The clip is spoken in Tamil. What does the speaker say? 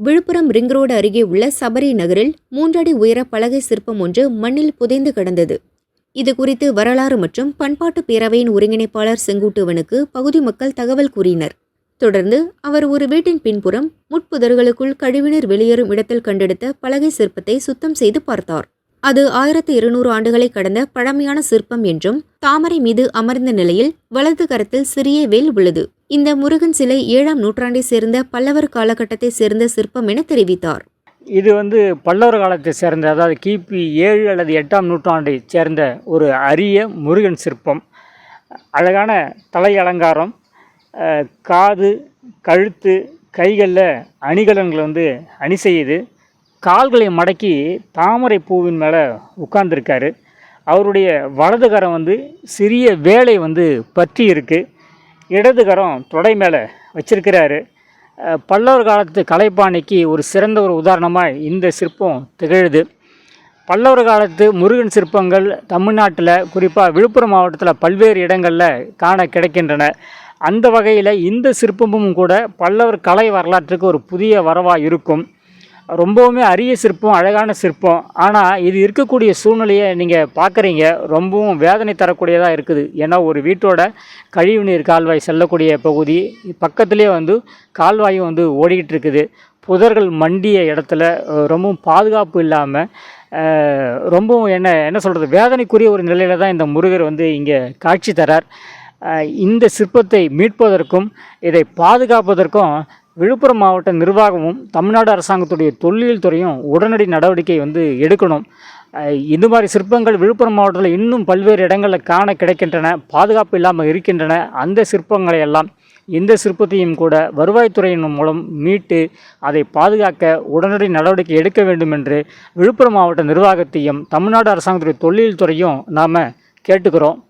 விழுப்புரம் ரிங் ரோடு அருகே உள்ள சபரி நகரில் மூன்றடி உயர பலகை சிற்பம் ஒன்று மண்ணில் புதைந்து கிடந்தது. இது குறித்து வரலாறு மற்றும் பண்பாட்டு பேரவையின் ஒருங்கிணைப்பாளர் செங்குட்டுவனுக்கு பகுதி மக்கள் தகவல் கூறினர். தொடர்ந்து அவர் ஒரு வீட்டின் பின்புறம் முட்புதர்களுக்குள் கழிவுநீர் வெளியேறும் இடத்தில் கண்டெடுத்த பலகை சிற்பத்தை சுத்தம் செய்து பார்த்தார். அது ஆயிரத்து இருநூறு ஆண்டுகளை கடந்த பழமையான சிற்பம் என்றும் தாமரை மீது அமர்ந்த நிலையில் வலது கரத்தில் சிறிய வேல் உள்ளது. இந்த முருகன் சிலை ஏழாம் நூற்றாண்டை சேர்ந்த பல்லவர் காலகட்டத்தை சேர்ந்த சிற்பம் என தெரிவித்தார். இது வந்து பல்லவர் காலத்தை சேர்ந்த அதாவது கிபி ஏழு அல்லது எட்டாம் நூற்றாண்டை சேர்ந்த ஒரு அரிய முருகன் சிற்பம். அழகான தலை அலங்காரம் காது கழுத்து கைகளில் அணிகலன்கள் வந்து அணி செய்யுது கால்களை மடக்கி தாமரை பூவின் மேலே உட்கார்ந்துருக்காரு. அவருடைய வலது கரம் வந்து சிறிய வேலை வந்து பற்றி இருக்குது இடது கரம் தொடை மேலே வச்சிருக்கிறாரு. பல்லவர் காலத்து கலைப்பாணிக்கு ஒரு சிறந்த ஒரு உதாரணமாக இந்த சிற்பம் திகழுது. பல்லவர் காலத்து முருகன் சிற்பங்கள் தமிழ்நாட்டில் குறிப்பாக விழுப்புரம் மாவட்டத்தில் பல்வேறு இடங்களில் காண கிடைக்கின்றன. அந்த வகையில் இந்த சிற்பமும் கூட பல்லவர் கலை வரலாற்றுக்கு ஒரு புதிய வரவாக இருக்கும். ரொம்பவுமே அரிய சிற்பம் அழகான சிற்பம். ஆனால் இது இருக்கக்கூடிய சூழ்நிலையை நீங்கள் பார்க்குறீங்க. ரொம்பவும் வேதனை தரக்கூடியதாக இருக்குது. ஏன்னா ஒரு வீட்டோட கழிவுநீர் கால்வாய் செல்லக்கூடிய பகுதி பக்கத்துலேயே வந்து கால்வாயும் வந்து ஓடிக்கிட்டு இருக்குது. புதர்கள் மண்டிய இடத்துல ரொம்பவும் பாதுகாப்பு இல்லாமல் ரொம்பவும் என்ன என்ன சொல்கிறது வேதனைக்குரிய ஒரு நிலையில் தான் இந்த முருகர் வந்து இங்கே காட்சி தரார். இந்த சிற்பத்தை மீட்பதற்கும் இதை பாதுகாப்பதற்கும் விழுப்புரம் மாவட்ட நிர்வாகமும் தமிழ்நாடு அரசாங்கத்துடைய தொல்லியல் துறையும் உடனடி நடவடிக்கை வந்து எடுக்கணும். இந்த மாதிரி சிற்பங்கள் விழுப்புரம் மாவட்டத்தில் இன்னும் பல்வேறு இடங்களில் காண கிடைக்கின்றன பாதுகாப்பு இல்லாமல் இருக்கின்றன. அந்த சிற்பங்களை எல்லாம் இந்த சிற்பத்தையும் கூட வருவாய்த்துறையின் மூலம் மீட்டு அதை பாதுகாக்க உடனடி நடவடிக்கை எடுக்க வேண்டும் என்று விழுப்புரம் மாவட்ட நிர்வாகத்தையும் தமிழ்நாடு அரசாங்கத்துடைய தொழில் துறையும் நாம் கேட்டுக்கிறோம்.